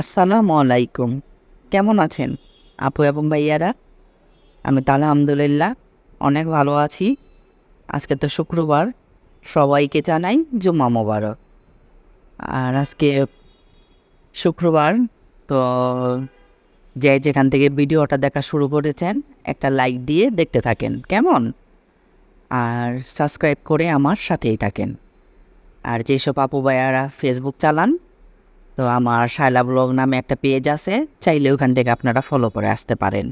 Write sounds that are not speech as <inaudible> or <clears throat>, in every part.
আসসালামু আলাইকুম। কেমন আছেন আপু এবং ভাইয়ারা? আমি তো আলহামদুলিল্লাহ অনেক ভালো আছি। আজকে তো শুক্রবার, সবাইকে জানাই জুম্মা মোবারক। আর আজকে শুক্রবার, তো যে যেখান থেকে ভিডিওটা দেখা শুরু করেছেন, একটা লাইক দিয়ে দেখতে থাকেন, কেমন? আর সাবস্ক্রাইব করে আমার সাথেই থাকেন। আর যেসব আপু ভাইয়ারা ফেসবুক চালান তো আমার শায়লা ব্লগ নামে একটা পেজ আছে, চাইলে ওখান থেকে আপনারা ফলো করে আসতে পারেন।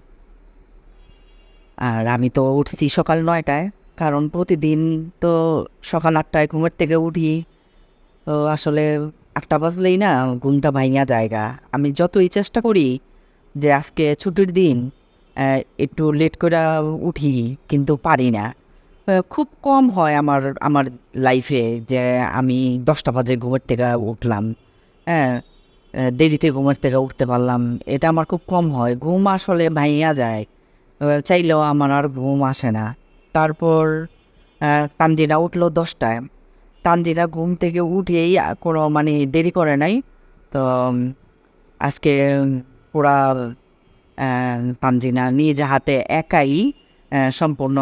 আর আমি তো উঠছি সকাল নয়টায়, কারণ প্রতিদিন তো সকাল আটটায় ঘুমের থেকে উঠি। তো আসলে আটটা বাজলেই না ঘুমটা ভাঙা জায়গা। আমি যতই চেষ্টা করি যে আজকে ছুটির দিন একটু লেট করে উঠি, কিন্তু পারি না। খুব কম হয় আমার আমার লাইফে যে আমি দশটা বাজে ঘুমের থেকে উঠলাম। হ্যাঁ দেরিতে ঘুমের থেকে উঠতে পারলাম। এটা আমার খুব কম হয়। ঘুম আসলে ভাইয়া যায়। চাইলেও আমার আর ঘুম আসে না। তারপর আহ, তানজিনা উঠল দশটায়। তানজিনা ঘুম থেকে উঠেই কোনো মানে দেরি করে নাই। তো আজকে পুরা তানজিনা নিজ হাতে একাই সম্পূর্ণ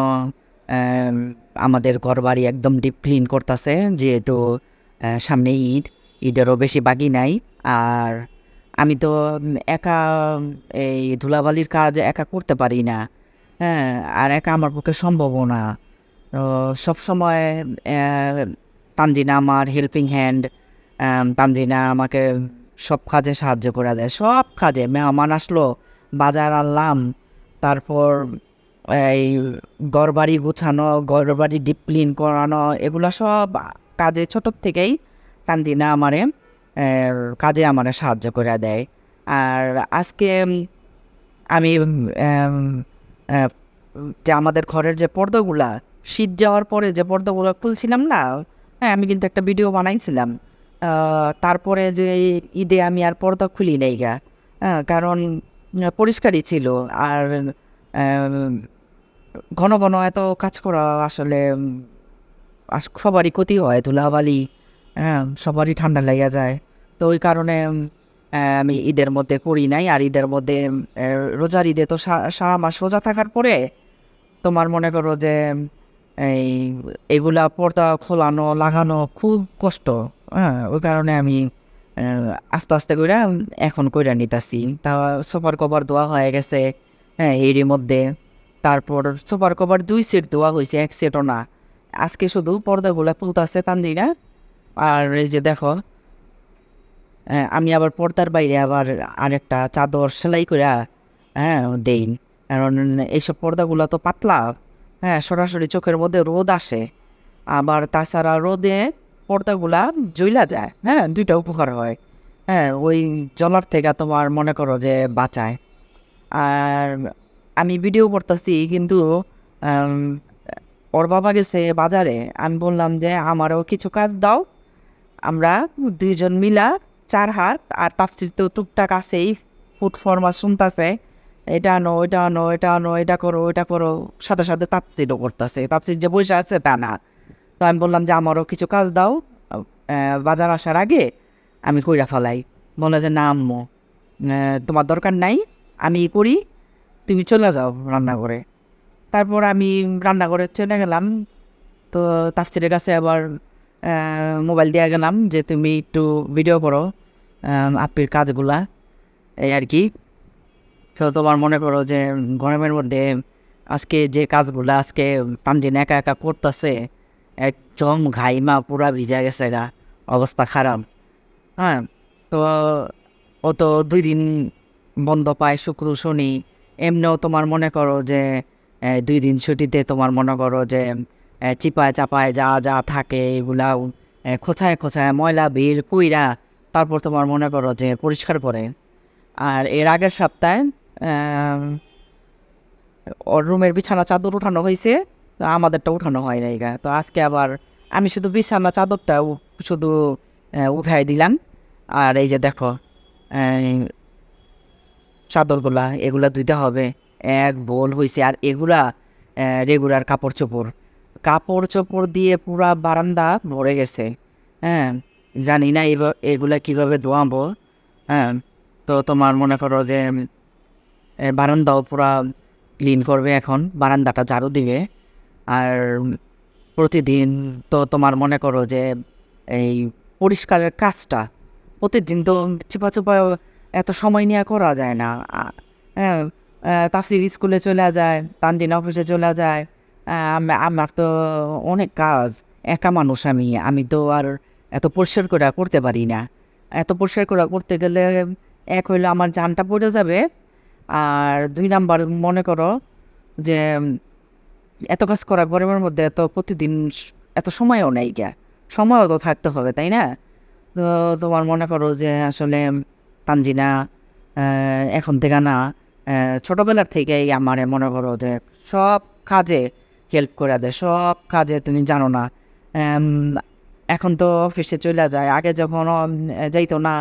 আমাদের ঘরবাড়ি একদম ডিপ ক্লিন করতেছে। যেহেতু সামনে ঈদ। ঈদেরও বেশি বাকি নাই। আর আমি তো একা এই ধুলাবালির কাজ একা করতে পারি না। হ্যাঁ আর একা আমার পক্ষে সম্ভবও না। সবসময় তানজিনা আমার হেল্পিং হ্যান্ড তানজিনা আমাকে সব কাজে সাহায্য করে দেয়। সব কাজে, মেহমান আসলো, বাজার আনলাম, তারপর এই ঘরবাড়ি গুছানো, ঘরবাড়ি ডিপ ক্লিন করানো, এগুলো সব কাজে ছোটোর থেকেই তানজিনা আমারে কাজে আমারে সাহায্য করে দেয়। আর আজকে আমি যে আমাদের ঘরের যে পর্দাগুলা, শীত যাওয়ার পরে যে পর্দাগুলো খুলছিলাম না হ্যাঁ আমি কিন্তু একটা ভিডিও বানাইছিলাম। তারপরে যে ঈদে আমি আর পর্দা খুলি নাই গা। কারণ পরিষ্কারই ছিল। আর ঘন ঘন এত কাজ করা আসলে আস- সবারই ক্ষতি হয়, ধুলাবালি হ্যাঁ সবারই ঠান্ডা লেগে যায়। তো ওই কারণে আমি ঈদের মধ্যে করি নাই। আর ঈদের মধ্যে রোজার ঈদে তো সারা মাস রোজা থাকার পরে তোমার মনে করো যে এই এগুলা পর্দা খোলানো, লাগানো খুব কষ্ট। হ্যাঁ ওই কারণে আমি আস্তে আস্তে করে এখন কইরা নিতাছি। তা সোফার কভার ধোয়া হয়ে গেছে। হ্যাঁ এরই মধ্যে। তারপর সোফার কভার দুই সেট ধোয়া হয়েছে এক সেটও না। আজকে শুধু পর্দাগুলা পুলতাছে তান্দিরা আর এই যে দেখো হ্যাঁ, আমি আবার পর্দার বাইরে আবার আরেকটা চাদর সেলাই করে হ্যাঁ দেই। কারণ এইসব পর্দাগুলো তো পাতলা হ্যাঁ সরাসরি চোখের মধ্যে রোদ আসে। আবার তাছাড়া রোদে পর্দাগুলা জ্বলা যায় হ্যাঁ দুইটা উপকার হয়। হ্যাঁ ওই জলার থেকে তোমার মনে করো যে বাঁচায়। আর আমি ভিডিও করতেছি কিন্তু ওর বাবা গেছে বাজারে আমি বললাম যে আমারও কিছু কাজ দাও আমরা দুইজন মিলা চার হাত আর তাপসির তো টুকটাক আছেই ফুড ফর্মা শুনতেছে, এটা আনো, ওইটা আনো, এটা আনো, এটা করো, ওইটা করো। সাথে সাথে তাপসিরও করতেছে। তাপসির যে বসে আছে তা না। তো আমি বললাম যে, আমারও কিছু কাজ দাও বাজার আসার আগে আমি কইরা ফেলাই। বলে যে, না আম্মু তোমার দরকার নাই, আমি করি, তুমি চলে যাও রান্না করে তারপর আমি রান্না করে চলে গেলাম। তো তাফসিরের কাছে আবার মোবাইল দিয়ে গেলাম যে তুমি একটু ভিডিও করো আপির কাজগুলা, এই আর কি। তো তোমার মনে করো যে গরমের মধ্যে আজকে যে কাজগুলা আজকে তানজিন একা একা করতেছে, একদম ঘাইমা পুরা ভিজা গেছে এরা অবস্থা খারাপ। হ্যাঁ তো ও তো দুই দিন বন্ধ পায় শুক্র, শনি, এমনিও তোমার মনে করো যে দুই দিন ছুটিতে তোমার মনে করো যে চিপায় চাপায় যা যা থাকে এগুলা খোঁচায় খোঁচায় ময়লা ভিড় কুইরা তারপর তোমার মনে করো যে পরিষ্কার করে। আর এর আগের সপ্তাহে ওর রুমের বিছানা চাদর উঠানো হয়েছে তো আমাদেরটা উঠানো হয় না গা। তো আজকে আবার আমি শুধু বিছানা চাদরটা শুধু উঠাই দিলাম। আর এই যে দেখো চাদরগুলা, এগুলা ধুইতে হবে। এক বোল হয়েছে আর এগুলা রেগুলার কাপড় চোপড়। কাপড় চোপড় দিয়ে পুরা বারান্দা ভরে গেছে। হ্যাঁ জানি না এগুলা কীভাবে ধোয়াবো। হ্যাঁ তো তোমার মনে করো যে বারান্দাও পুরা ক্লিন করবে এখন, বারান্দাটা ঝাড়ু দিবে। আর প্রতিদিন তো তোমার মনে করো যে, এই পরিষ্কারের কাজটা প্রতিদিন তো চিপা চুপা এত সময় নিয়ে করা যায় না। হ্যাঁ তাফসির স্কুলে চলে যায়, তানজিন অফিসে চলে যায় আমার তো অনেক কাজ। একা মানুষ আমি আমি তো আর এত পরিষ্কার করে করতে পারি না। এত পরিষ্কার করে করতে গেলে এক হইলে আমার জানটা পড়ে যাবে, আর দুই নাম্বার মনে করো যে এত কাজ করা গরমের মধ্যে এত প্রতিদিন এত সময়ও নেই গা সময়ও তো থাকতে হবে, তাই না? তো তোমার মনে করো যে আসলে তানজিনা এখন থেকে না ছোটোবেলার থেকেই আমার মনে করো যে সব কাজে হেল্প করে দেয়। সব কাজে তুমি জানো না। এখন তো অফিসে চলে যায়। আগে যখন যাইতো না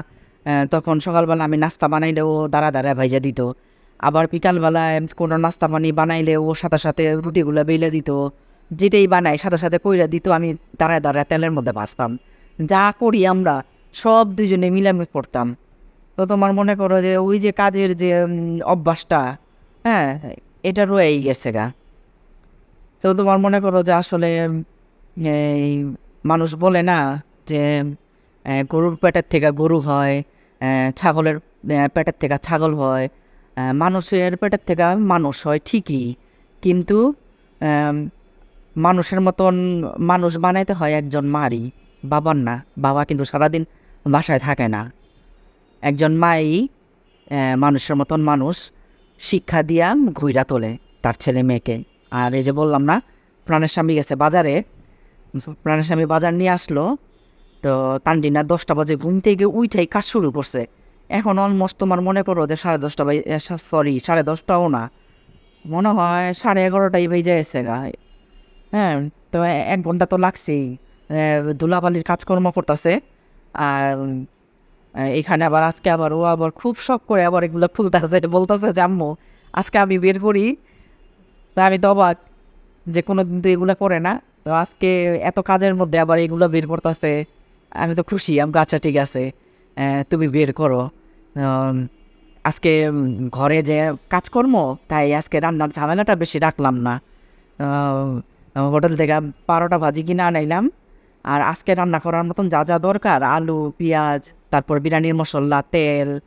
তখন সকালবেলা আমি নাস্তা বানাইলেও দাঁড়া দাঁড়া ভাইজা দিত। আবার বিকালবেলায় কোনো নাস্তা পানি বানাইলে ও সাথে সাথে রুটিগুলো বেলে দিত। যেটাই বানাই সাথে সাথে কইরা দিত, আমি দাঁড়ায় দাঁড়ায় তেলের মধ্যে ভাজতাম। যা করি আমরা, সব দুজনে মিলামিশ করতাম। তো তোমার মনে করো যে ওই যে কাজের যে অভ্যাসটা হ্যাঁ এটা রয়েই গেছে গা। তো তোমার মনে করো যে আসলে এই মানুষ বলে না যে গরুর পেটের থেকে গরু হয় ছাগলের পেটের থেকে ছাগল হয় মানুষের পেটের থেকে মানুষ হয় ঠিকই। কিন্তু মানুষের মতন মানুষ বানাইতে হয় একজন মারি বাবার না। বাবা কিন্তু সারাদিন বাসায় থাকে না। একজন মাই মানুষের মতন মানুষ শিক্ষা দিয়া ঘুইরা তোলে তার ছেলে মেয়েকে। আর এই যে বললাম না, প্রাণের স্বামী গেছে বাজারে। প্রাণের স্বামী বাজার নিয়ে আসলো। তো তানজিনা দশটা বাজে ঘুম থেকে উইঠাই কাজ শুরু করছে। এখন অলমোস্ট তোমার মনে করো যে সাড়ে দশটা বাজে সরি সাড়ে দশটাও না। মনে হয় সাড়ে এগারোটাই বেজে এসে গা হ্যাঁ তো এক ঘণ্টা তো লাগছেই। ধুলাবালির কাজকর্ম করতেছে। আর এখানে আবার আজকে আবার ও আবার খুব শখ করে আবার এগুলো খুলতেছে। বলতেছে যে, আম্মু, আজকে আমি বের করি। তা আমি তো অবাক যে কোনো দিন তো এগুলো করে না। তো আজকে এত কাজের মধ্যে আবার এগুলো বের করতেছে, আমি তো খুশি। আমি আচ্ছা ঠিক আছে তুমি বের করো। আজকে ঘরে যে কাজকর্ম, তাই আজকে রান্নার ঝামেলাটা বেশি রাখলাম না। হোটেল থেকে বারোটা ভাজি কিনে আনাইলাম। আর আজকে রান্না করার মতন যা যা দরকার, আলু, পেঁয়াজ, তারপর বিরিয়ানির মশলা, তেল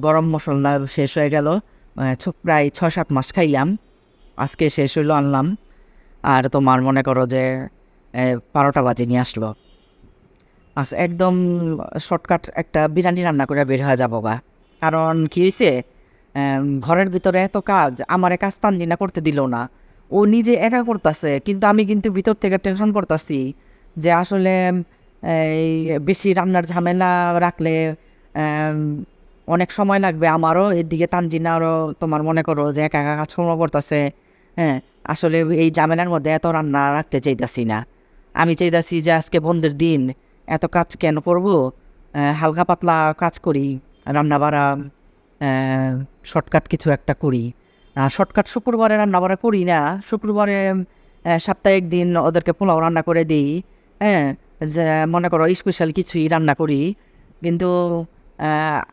গরম মশলা শেষ হয়ে গেল। ছ- প্রায় ছয়, সাত মাস খাইলাম। আজকে শেষ হইল, আনলাম। আর তোমার মনে করো যে বারোটা বাজে নিয়ে আসলো। একদম শর্টকাট একটা বিরিয়ানি রান্না করে বের হয়ে যাব বা কারণ কী হয়েছে ঘরের ভিতরে এত কাজ, আমার কাজ তানজিনা করতে দিল না। ও নিজে একা করতেছে, কিন্তু আমি কিন্তু ভিতর থেকে টেনশন করতেছি যে আসলে এই বেশি রান্নার ঝামেলা রাখলে অনেক সময় লাগবে আমারও। এর এদিকে তানজিনারও তোমার মনে করো যে একা একা কাজকর্ম করতেছে। হ্যাঁ আসলে এই ঝামেলার মধ্যে এত রান্না রাখতে চাইতাছি না। আমি চাইতাছি যে আজকে বন্ধের দিন, এত কাজ কেন করব? হালকা পাতলা কাজ করি, রান্না বাড়া শর্টকাট কিছু একটা করি। শর্টকাট শুক্রবারে রান্না বাড়া করি না, শুক্রবারে সাপ্তাহিক দিন ওদেরকে পোলাও রান্না করে দিই। হ্যাঁ যে মনে করো স্পেশাল কিছুই রান্না করি, কিন্তু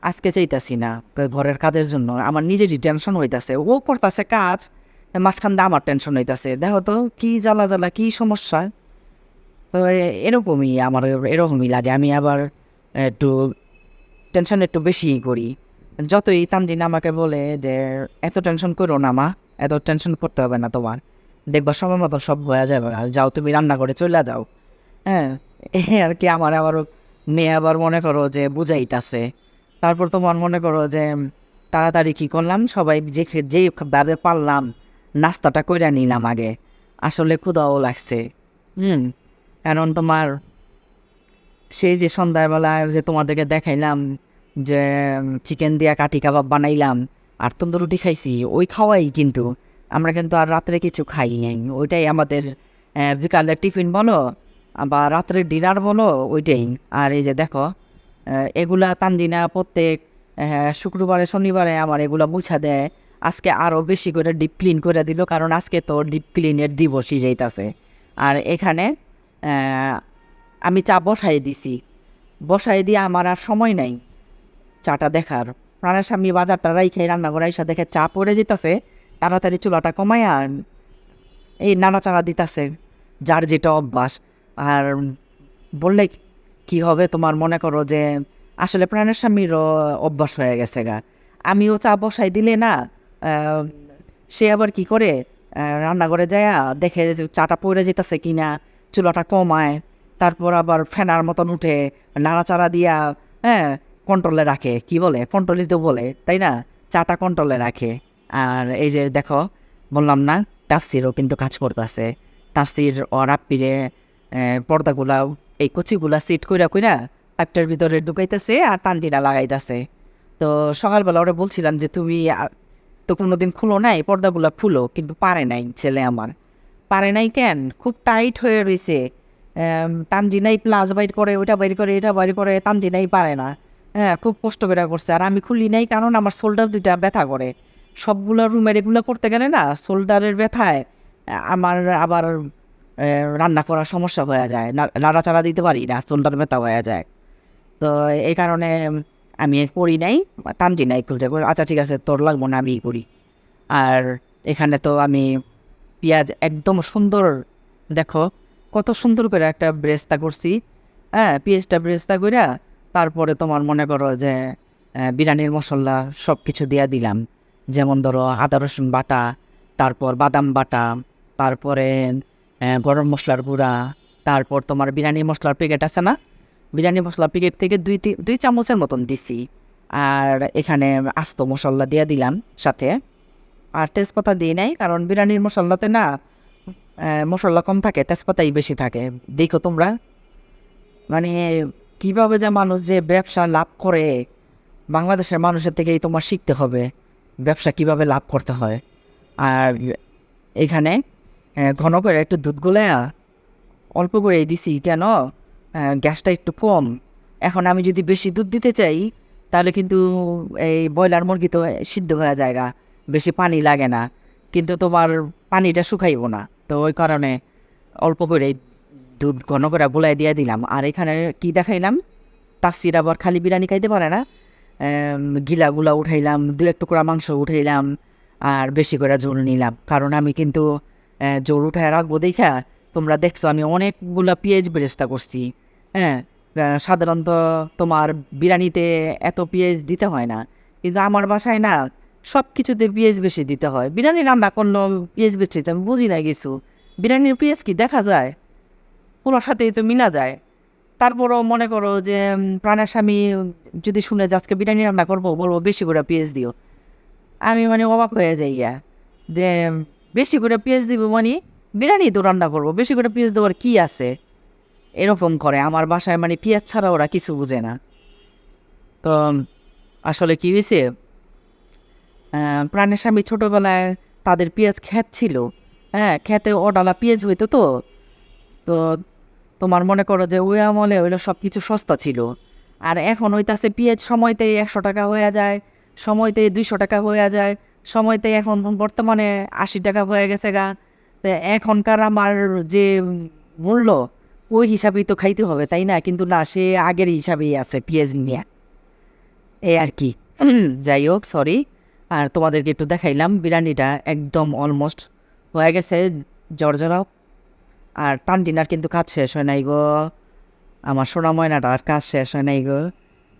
আজকে চাইতাছি না, ঘরের কাজের জন্য। আমার নিজেরই টেনশন হইতাছে। ও করতেছে কাজ মাঝখান দিয়ে আমার টেনশন হইতেছে। দেখো তো, কি জ্বালা জ্বালা, কি সমস্যা? তো এরকমই আমার, এরকমই লাগে। আমি আবার একটু টেনশন একটু বেশি করি। যতই তানজিন আমাকে বলে যে, এত টেনশন করো না মা, এত টেনশন করতে হবে না তোমার। দেখবা সময় মতো সব হয়ে যাবে। আর যাও তুমি রান্না করে চলে যাও। হ্যাঁ আর কি আমার আবার মেয়ে আবার মনে করো যে বুঝাইতাছে। তারপর তোমার মনে করো যে, তাড়াতাড়ি কী করলাম? সবাই যে যেভাবে পারলাম নাস্তাটা কইরা নিলাম আগে। আসলে ক্ষুদাও লাগছে। হুম, কারণ তোমার সেই যে সন্ধ্যাবেলায় যে তোমাদেরকে দেখাইলাম যে চিকেন দিয়া কাঠি কাবাব বানাইলাম, আর তন্দুর রুটি খাইছি, ওই খাওয়াই কিন্তু। আমরা কিন্তু আর রাত্রে কিছু খাই নাই। ওইটাই আমাদের বিকালের টিফিন বলো বা রাত্রের ডিনার বলো, ওইটাই। আর এই যে দেখো এগুলা তানজিনা প্রত্যেক শুক্রবারে, শনিবারে আমার এগুলা মুছা দেয়। আজকে আরও বেশি করে ডিপ ক্লিন করে দিল, কারণ আজকে তো ডিপ ক্লিনের দিবসই যাইতাছে। আর এখানে আমি চা বসাই দিছি। বসাই দিয়ে আমার আর সময় নাই চাটা দেখার। প্রাণের স্বামী বাজারটা রান্না করে এসে দেখে চা পড়ে যেতেছে, তাড়াতাড়ি চুলাটা কমাইয়া এই নাড়াচাড়া দিতেছে, যার যেটা অভ্যাস। আর বললে কি হবে তোমার মনে করো যে, আসলে প্রাণের স্বামীরও অভ্যাস হয়ে গেছে গা। আমিও চা বসাই দিলে না সে আবার কি করে? রান্নাঘরে যায় দেখে চাটা পড়ে যেতেছে কিনা, চুলাটা কমায়, তারপর আবার ফেনার মতন উঠে নাড়াচাড়া দিয়া হ্যাঁ কন্ট্রোলে রাখে। কি বলে? কন্ট্রোলই তো বলে, তাই না? চাটা কন্ট্রোলে রাখে। আর এই যে দেখো, বললাম না, তাফসিরও কিন্তু কাজ করতেছে। তাফসির ও রাপ্পিরে পর্দাগুলা এই কচিগুলা সিট কইরা কইরা পাইপটার ভিতরে ঢুকাইতেছে আর টানটিনা লাগাইতেছে। তো সকালবেলা ওরা বলছিলাম যে, তুমি তো কোনোদিন খুলো নাই, পর্দাগুলা খুলো কিন্তু পারে নাই ছেলে আমার। পারে নাই কেন? খুব টাইট হয়ে রয়েছে তানজিনাই প্লাস বাইর করে, ওইটা বাইর করে, এটা বাইর করে, তানজিনাই পারে না। হ্যাঁ খুব কষ্ট করে করছে। আর আমি খুলি নাই কারণ আমার শোল্ডার দুইটা ব্যথা করে। সবগুলো রুমের এগুলো করতে গেলে না, শোল্ডারের ব্যথায় আমার আবার রান্না করার সমস্যা হয়ে যায়। নাড়াচাড়া দিতে পারি না, শোল্ডার ব্যথা হয়ে যায়। তো এই কারণে আমি করি নাই টানজি নাই খুলতে। আচ্ছা ঠিক আছে, তোর লাগবো না, আমি করি। আর এখানে তো আমি পেঁয়াজ একদম সুন্দর, দেখো, কত সুন্দর করে একটা ব্রেস্তা করছি। হ্যাঁ পেঁয়াজটা ব্রেস্তা করে তারপরে তোমার মনে করো যে বিরিয়ানির মশলা সব কিছু দিয়া দিলাম। যেমন ধরো আদা, রসুন বাটা, তারপর বাদাম বাটা, তারপরে গরম মশলার গুঁড়া, তারপর তোমার বিরিয়ানি মশলার প্যাকেট আছে না? বিরিয়ানি মশলা প্যাকেট থেকে দুই দুই চামচের মতন দিছি। আর এখানে আস্ত মশলা দিয়ে দিলাম সাথে। আর তেজপাতা দিই নাই, কারণ বিরিয়ানির মশলাতে না মশলা কম থাকে, তেজপাতাই বেশি থাকে। দেখো তোমরা। মানে কীভাবে যে মানুষ যে ব্যবসা লাভ করে, বাংলাদেশের মানুষের থেকেই তোমার শিখতে হবে ব্যবসা কীভাবে লাভ করতে হয়। আর এখানে ঘন করে একটু দুধ গোলায়া অল্প করে দিছি। কেন? গ্যাসটা একটু কম। এখন আমি যদি বেশি দুধ দিতে চাই তাহলে কিন্তু এই ব্রয়লার মুরগি তো সিদ্ধ হয়ে যায় গা, বেশি পানি লাগে না। কিন্তু তোমার পানিটা শুকাইব না। তো ওই কারণে অল্প করে দুধ ঘন করে গোলাই দিয়ে দিলাম। আর এখানে কি দেখাইলাম? তাফসির আবার খালি বিরিয়ানি খাইতে পারে না। গিলাগুলা উঠাইলাম দু এক টুকরা মাংস উঠাইলাম আর বেশি করে জোর নিলাম। কারণ আমি কিন্তু জোর উঠায় রাখব দেখা। তোমরা দেখছ, আমি অনেকগুলা পেঁয়াজ বেরেস্তা করছি। হ্যাঁ সাধারণত তোমার বিরিয়ানিতে এত পেঁয়াজ দিতে হয় না। কিন্তু আমার বাসায় না সব কিছুতে পেঁয়াজ বেশি দিতে হয়। বিরিয়ানি রান্না করল পেঁয়াজ বেশি আমি বুঝি না কিছু। বিরিয়ানির পেঁয়াজ কি দেখা যায়? পুরোর সাথেই তো মিনা যায়। তারপরও মনে করো যে প্রাণের স্বামী যদি শুনে যে আজকে বিরিয়ানি রান্না করব বলব বেশি করে পেঁয়াজ দিও। আমি মানে অবাক হয়ে যাই যে বেশি করে পেঁয়াজ দিব মানে বিরিয়ানি তো রান্না করব, বেশি করে পেঁয়াজ দেওয়ার কি আছে? এরকম করে আমার বাসায় মানে পেঁয়াজ ছাড়া ওরা কিছু বুঝে না। তো, আসলে কি হয়েছে? প্রাণের স্বামী ছোটোবেলায় তাদের পেঁয়াজ খ্যাত ছিল। হ্যাঁ খেতে অডালা পেঁয়াজ হইতো তো। তো তোমার মনে করো যে ওই আমলে ওইগুলো সব কিছু সস্তা ছিল। আর এখন হইতাছে পেঁয়াজ সময়তে একশো টাকা হয়ে যায় সময়তে দুইশো টাকা হয়ে যায় সময়তে এখন বর্তমানে আশি টাকা হয়ে গেছে গা। এখনকার আমার যে মূল্য, ওই হিসাবেই তো খাইতে হবে, তাই না? কিন্তু না, সে আগের হিসাবেই আছে পেঁয়াজ নিয়ে। এই আর কি। <clears throat> যাই হোক সরি আর তোমাদেরকে একটু দেখাইলাম, বিরিয়ানিটা একদম অলমোস্ট হয়ে গেছে জর্জরাও আর টানটিনার কিন্তু কাজ শেষ হয় নাই গো। আমার সোনা ময়নাটার কাজ শেষ হয় নাই গো।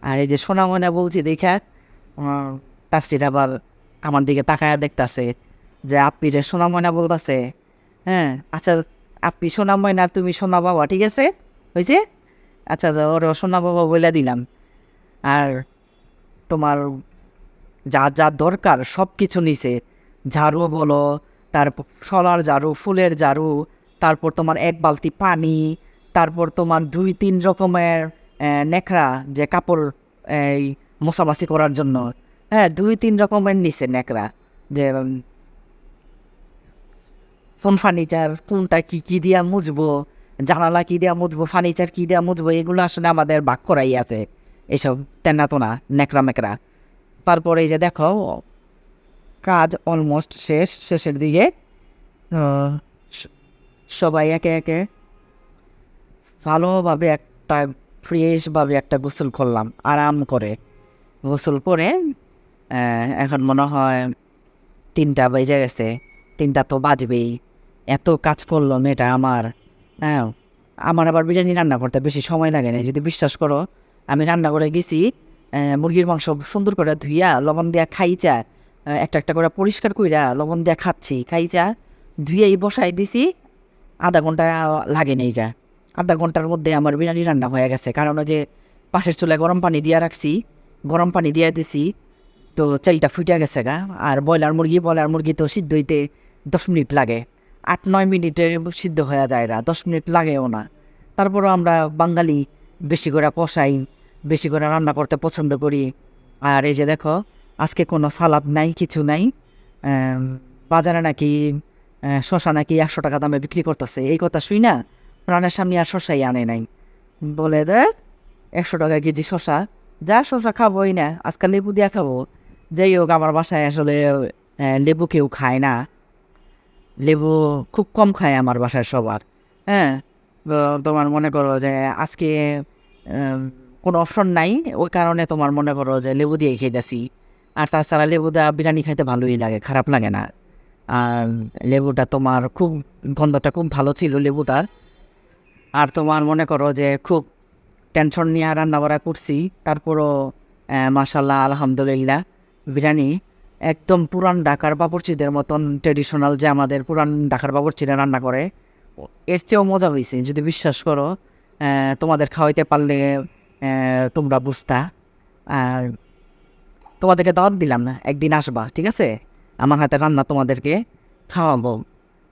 আর এই যে সোনা ময়না বলছি, দেখা তার সেটা আবার আমার দিকে তাকায় দেখতাছে যে, আপনি যে সোনা ময়না বলতাছে হ্যাঁ আচ্ছা আপনি সোনা ময়না তুমি সোনা বাবা, ঠিক আছে? হয়েছে আচ্ছা আচ্ছা ওর সোনা বাবা বলে দিলাম। আর তোমার যা যা দরকার সব কিছু নিছে। ঝাড়ু বলো তারপর সলার ঝাড়ু, ফুলের ঝাড়ু, তারপর তোমার এক বালতি পানি, তারপর তোমার দুই, তিন রকমের নেকড়া যে কাপড়, এই মশামাছি করার জন্য। হ্যাঁ দুই, তিন রকমের নিচে নেকড়া যে কোন ফার্নিচার কোনটা কি কি দিয়া মুছবো জানালা কি দিয়া মুছবো ফার্নিচার কি দিয়া মুছবো এগুলো আসলে আমাদের ভাগ করাই আছে। এইসব তেনা তোনা নেকড়া মেকড়া। তারপরে এই যে দেখো, কাজ অলমোস্ট শেষ, শেষের দিকে সবাই একে একে ভালোভাবে একটা ফ্রেশভাবে একটা গোসল করলাম, আরাম করে। গোসল করে এখন মনে হয় তিনটা বেজে গেছে, তিনটা তো বাজবেই। এত কাজ করল মেয়েটা আমার। হ্যাঁ আমার আবার বিরিয়ানি রান্না করতে বেশি সময় লাগে না যদি বিশ্বাস করো। আমি রান্না করে গেছি মুরগির মাংস সুন্দর করে ধুইয়া, লবণ দিয়া খাইচা একটা একটা করে পরিষ্কার কইরা লবণ দিয়া খাচ্ছি, খাইচা ধুয়েই বসাই দিছি, আধা ঘণ্টা লাগে নেই গা। আধা ঘণ্টার মধ্যে আমার বিরিয়ানি রান্না হয়ে গেছে, কারণ যে পাশের চুলায় গরম পানি দিয়া রাখছি, গরম পানি দিয়া দিছি, তো চালটা ফুটে গেছে গা। আর ব্রয়লার মুরগি ব্রয়লার মুরগি তো সিদ্ধ হইতে দশ মিনিট লাগে। আট নয় মিনিটে সিদ্ধ হয়ে যায় না দশ মিনিট লাগেও না। তারপরও আমরা বাঙালি বেশি করে কষাই, বেশি করে রান্না করতে পছন্দ করি। আর এই যে দেখো, আজকে কোনো সালাদ নাই, কিছু নাই। বাজারে নাকি শশা নাকি একশো টাকা দামে বিক্রি করতেছে। এই কথা শুই না রানের সামনে আর শশাই আনে নাই। বলে দে, একশো টাকা কেজি শশা যা শশা খাবোই না আজকাল লেবু দিয়া খাব। যাই হোক, আমার বাসায় আসলে লেবু কেউ খায় না। লেবু খুব কম খায় আমার বাসায় সবার হ্যাঁ? তোমার মনে করো যে আজকে কোনো অপশন নাই, ওই কারণে তোমার মনে করো যে লেবু দিয়ে খেতেছি। আর তাছাড়া লেবু দেওয়া বিরিয়ানি খাইতে ভালোই লাগে, খারাপ লাগে না। আর লেবুটা তোমার খুব, গন্ধটা খুব ভালো ছিল লেবুটার আর তোমার মনে করো যে খুব টেনশন নিয়ে রান্না বাড়া করছি, তারপরও মাসাল্লাহ আলহামদুলিল্লাহ, বিরিয়ানি একদম পুরান ঢাকার বাবরচিদের মতন ট্রেডিশনাল যে আমাদের পুরান ঢাকার বাবরচিরা রান্না করে, এর চেয়েও মজা হয়েছে যদি বিশ্বাস করো তোমাদের খাওয়াইতে পারলে তোমরা বুঝতা। তোমাদেরকে দাওয়াত দিলাম না, একদিন আসবা, ঠিক আছে? আমার হাতে রান্না তোমাদেরকে খাওয়াবো।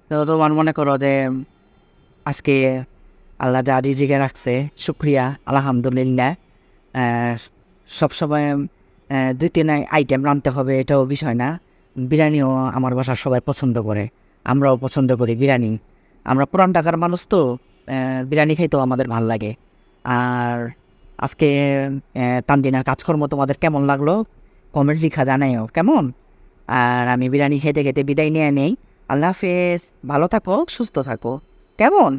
তো তোমার মনে করো যে, আজকে আল্লাহ যা রিজিকে রাখছে, শুক্রিয়া, আলহামদুলিল্লাহ। সবসময় দুই, তিন আইটেম রাঁধতে হবে, এটাও বিষয় না। বিরিয়ানিও আমার বাসার সবাই পছন্দ করে। আমরাও পছন্দ করি বিরিয়ানি। আমরা পুরান ঢাকার মানুষ তো বিরিয়ানি খাইতেও আমাদের ভালো লাগে। আর আজকে তানজিনার কাজকর্ম তোমাদের কেমন লাগল? কমেন্ট লিখা জানাইও কেমন? আর আমি বিরিয়ানি খেতে খেতে বিদায় নিয়ে নেই। আল্লাহ হাফেজ। ভালো থাকো, সুস্থ থাকো। কেমন?